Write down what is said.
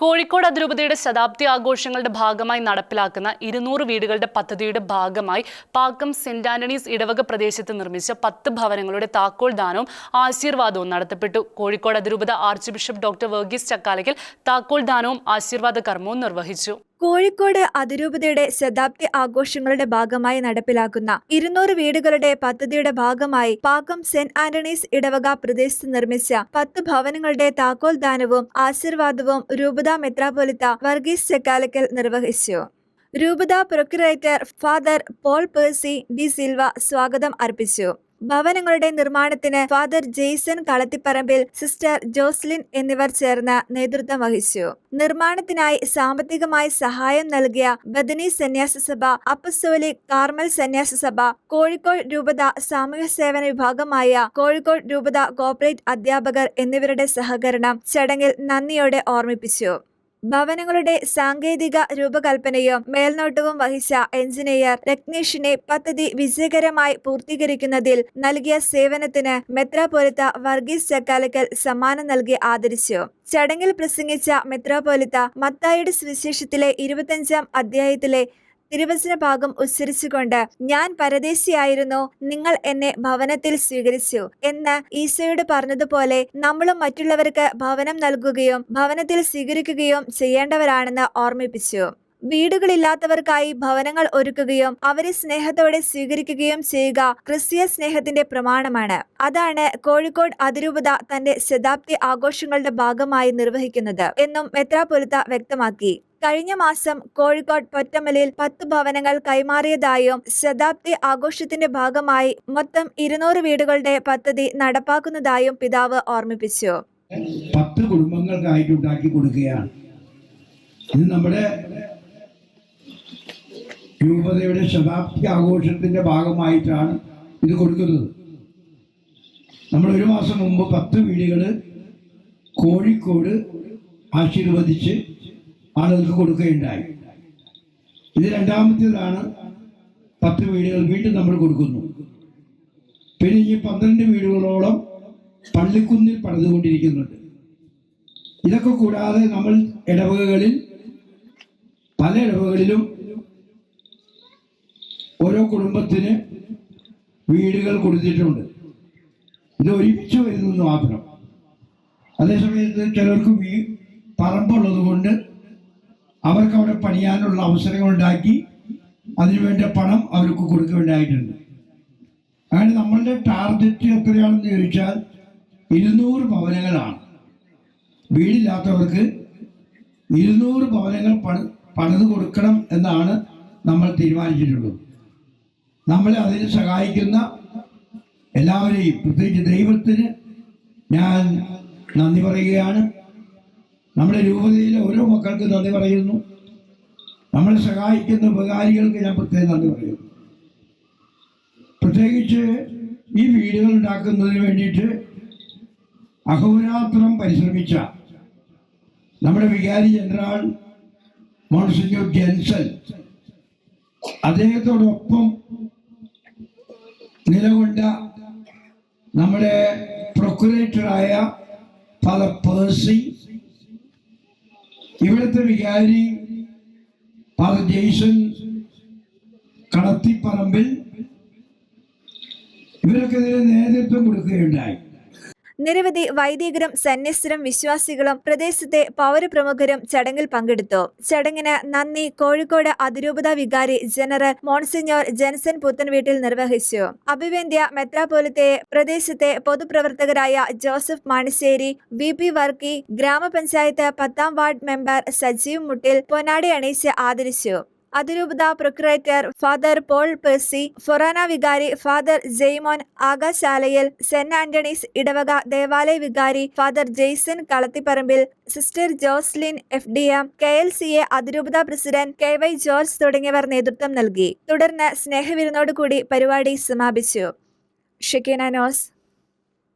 കോഴിക്കോട് അതിരൂപതയുടെ ശതാബ്ദി ആഘോഷങ്ങളുടെ ഭാഗമായി നടപ്പിലാക്കുന്ന ഇരുന്നൂറ് വീടുകളുടെ പദ്ധതിയുടെ ഭാഗമായി പാക്കം സെന്റ് ആന്റണീസ് ഇടവക പ്രദേശത്ത് നിർമ്മിച്ച പത്ത് ഭവനങ്ങളുടെ താക്കോൽ ദാനവും ആശീർവാദവും നടത്തപ്പെട്ടു. കോഴിക്കോട് അതിരൂപത archbishop doctor Varghese Chakkalakkal താക്കോൽ ദാനവും ആശീർവാദ കർമ്മവും നിർവഹിച്ചു. കോഴിക്കോട് അതിരൂപതയുടെ ശതാബ്ദി ആഘോഷങ്ങളുടെ ഭാഗമായി നടപ്പിലാക്കുന്ന ഇരുന്നൂറ് വീടുകളുടെ പദ്ധതിയുടെ ഭാഗമായി പാകം സെന്റ് ആന്റണീസ് ഇടവക പ്രദേശത്ത് നിർമ്മിച്ച പത്ത് ഭവനങ്ങളുടെ താക്കോൽ ദാനവും ആശീർവാദവും രൂപത മെത്രാപൊലിത്ത വർഗീസ് ചെക്കാലക്കൽ നിർവഹിച്ചു. രൂപത procurator father Paul Percy de Silva സ്വാഗതം അർപ്പിച്ചു. ഭവനങ്ങളുടെ നിർമ്മാണത്തിന് father Jayson Kalathiparambil sister Joslin എന്നിവർ ചേർന്ന് നേതൃത്വം വഹിച്ചു. നിർമ്മാണത്തിനായി സാമ്പത്തികമായി സഹായം നൽകിയ ബദനി സന്യാസ സഭ അപ്പസോലി കാർമൽ സന്യാസ സഭ കോഴിക്കോട് രൂപത സാമൂഹ്യ സേവന വിഭാഗമായ കോഴിക്കോട് രൂപത കോർപ്പറേറ്റ് അധ്യാപകർ എന്നിവരുടെ സഹകരണം ചടങ്ങിൽ നന്ദിയോടെ ഓർമ്മിപ്പിച്ചു. ഭവനങ്ങളുടെ സാങ്കേതിക രൂപകൽപ്പനയും മേൽനോട്ടവും വഹിച്ച എഞ്ചിനീയർ രത്നേഷിനെ പദ്ധതി വിജയകരമായി പൂർത്തീകരിക്കുന്നതിൽ നൽകിയ സേവനത്തിന് മെത്രാപൊലിത്ത വർഗീസ് ചക്കാലക്കൽ സമ്മാനം നൽകി ആദരിച്ചു. ചടങ്ങിൽ പ്രസംഗിച്ച മെത്രാപൊലിത്ത മത്തായുടെ സുവിശേഷത്തിലെ ഇരുപത്തഞ്ചാം അധ്യായത്തിലെ തിരുവചന ഭാഗം ഉച്ചരിച്ചുകൊണ്ട് ഞാൻ പരദേശിയായിരുന്നു നിങ്ങൾ എന്നെ ഭവനത്തിൽ സ്വീകരിച്ചു എന്ന് ഈശോയോട് പറഞ്ഞതുപോലെ നമ്മളും മറ്റുള്ളവർക്ക് ഭവനം നൽകുകയും ഭവനത്തിൽ സ്വീകരിക്കുകയും ചെയ്യേണ്ടവരാണെന്ന് ഓർമ്മിപ്പിച്ചു. വീടുകളില്ലാത്തവർക്കായി ഭവനങ്ങൾ ഒരുക്കുകയും അവരെ സ്നേഹത്തോടെ സ്വീകരിക്കുകയും ചെയ്യുക ക്രിസ്തീയ സ്നേഹത്തിന്റെ പ്രമാണമാണ്. അതാണ് കോഴിക്കോട് അതിരൂപത തന്റെ ശതാബ്ദി ആഘോഷങ്ങളുടെ ഭാഗമായി നിർവഹിക്കുന്നത് എന്നും മെത്രാപൊലിത്ത വ്യക്തമാക്കി. കഴിഞ്ഞ മാസം കോഴിക്കോട് പൊറ്റമലയിൽ പത്ത് ഭവനങ്ങൾ കൈമാറിയതായും ശതാബ്ദി ആഘോഷത്തിന്റെ ഭാഗമായി മൊത്തം ഇരുന്നൂറ് വീടുകളുടെ പദ്ധതി നടപ്പാക്കുന്നതായും പിതാവ് ഓർമ്മിപ്പിച്ചു. പത്ത് കുടുംബങ്ങൾക്കായിട്ട് ഉണ്ടാക്കി കൊടുക്കുകയാണ്. ഇത് നമ്മുടെ രൂപതയുടെ ശതാബ്ദി ആഘോഷത്തിന്റെ ഭാഗമായിട്ടാണ് ഇത് കൊടുക്കുന്നത്. നമ്മൾ ഒരു മാസം മുമ്പ് പത്ത് വീടുകൾ കോഴിക്കോട് ആശീർവദിച്ച് ആളുകൾക്ക് കൊടുക്കുകയുണ്ടായി. ഇത് രണ്ടാമത്തേതാണ് പത്ത് വീടുകൾ വീണ്ടും നമ്മൾ കൊടുക്കുന്നു. പിന്നെ ഈ പന്ത്രണ്ട് വീടുകളോളം പള്ളിക്കുന്നിൽ പണിതുകൊണ്ടിരിക്കുന്നുണ്ട്. ഇതൊക്കെ കൂടാതെ നമ്മൾ ഇടവകകളിൽ പല ഇടവകളിലും ഓരോ കുടുംബത്തിന് വീടുകൾ കൊടുത്തിട്ടുണ്ട്. ഇത് ഒരുമിച്ച് വരുന്നു മാത്രം. അതേസമയത്ത് ചിലർക്ക് വീ പറമ്പുള്ളത് കൊണ്ട് അവർക്ക് അവിടെ പണിയാനുള്ള അവസരങ്ങൾ ഉണ്ടാക്കി അതിനുവേണ്ട പണം അവർക്ക് കൊടുക്കേണ്ടതായിട്ടുണ്ട് അങ്ങനെ നമ്മളുടെ ടാർഗറ്റ് എത്രയാണെന്ന് ചോദിച്ചാൽ ഇരുന്നൂറ് ഭവനങ്ങളാണ്. വീടില്ലാത്തവർക്ക് ഇരുന്നൂറ് ഭവനങ്ങൾ പണി പണിത് കൊടുക്കണം എന്നാണ് നമ്മൾ തീരുമാനിച്ചിട്ടുള്ളത്. നമ്മളെ അതിന് സഹായിക്കുന്ന എല്ലാവരെയും പ്രത്യേകിച്ച് ദൈവത്തിന് ഞാൻ നന്ദി പറയുകയാണ്. നമ്മുടെ രൂപതയിലെ ഓരോ മക്കൾക്ക് നന്ദി പറയുന്നു. നമ്മളെ സഹായിക്കുന്ന ഉപകാരികൾക്ക് ഞാൻ പ്രത്യേകം നന്ദി പറയുന്നു. പ്രത്യേകിച്ച് ഈ വീടുകൾ ഉണ്ടാക്കുന്നതിന് വേണ്ടിയിട്ട് അഹോരാത്രം പരിശ്രമിച്ച നമ്മുടെ വികാരി ജനറൽ മോൺസിഞ്ഞൂർ ജെൻസൺ അദ്ദേഹത്തോടൊപ്പം നിലകൊണ്ട നമ്മുടെ പ്രൊക്കുറേറ്ററായ ഫാദർ പേഴ്സി ഇവിടുത്തെ വികാരി ഫാദർ ജെയ്സൺ കടത്തിപ്പറമ്പിൽ ഇവരൊക്കെ നേതൃത്വം കൊടുക്കുകയുണ്ടായി. നിരവധി വൈദികരും സന്യസ്തരും വിശ്വാസികളും പ്രദേശത്തെ പൗരപ്രമുഖരും ചടങ്ങിൽ പങ്കെടുത്തു. ചടങ്ങിന് നന്ദി കോഴിക്കോട് അതിരൂപത വികാരി ജനറൽ മോൺസിഞ്ഞോർ പുത്തൻ വീട്ടിൽ നിർവഹിച്ചു. അഭിവേന്ദ്യ മെത്രാപോലത്തെ പ്രദേശത്തെ പൊതുപ്രവർത്തകരായ Joseph Manissery V P Varkey ഗ്രാമപഞ്ചായത്ത് പത്താം വാർഡ് മെമ്പർ സജീവ് മുട്ടിൽ പൊന്നാടി അണിയിച്ച് ആദരിച്ചു. അതിരൂപത procurator father Paul Percy Forane വികാരി father Jaimon Akashalayil saint Antony's ഇടവക ദേവാലയ വികാരി father Jayson Kalathiparambil sister Joslin F D M K L C A അതിരൂപത പ്രസിഡന്റ് കെ വൈ ജോർജ് തുടങ്ങിയവർ നേതൃത്വം നൽകി. തുടർന്ന് സ്നേഹവിരുന്നോടുകൂടി പരിപാടി സമാപിച്ചു. ഷെക്കീന